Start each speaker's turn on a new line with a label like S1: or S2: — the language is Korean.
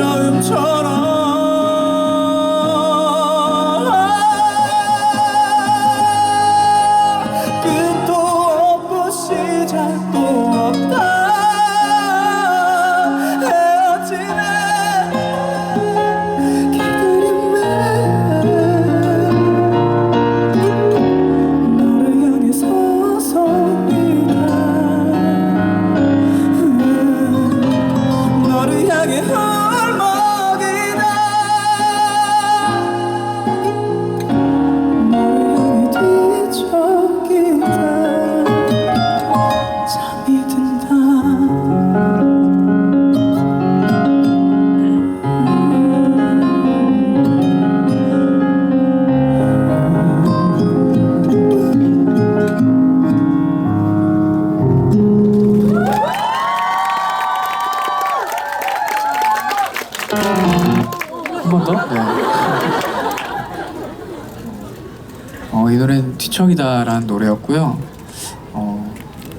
S1: show him 한 번 더? 네. 어, 이 노래는 뒤척이다라는 노래였고요.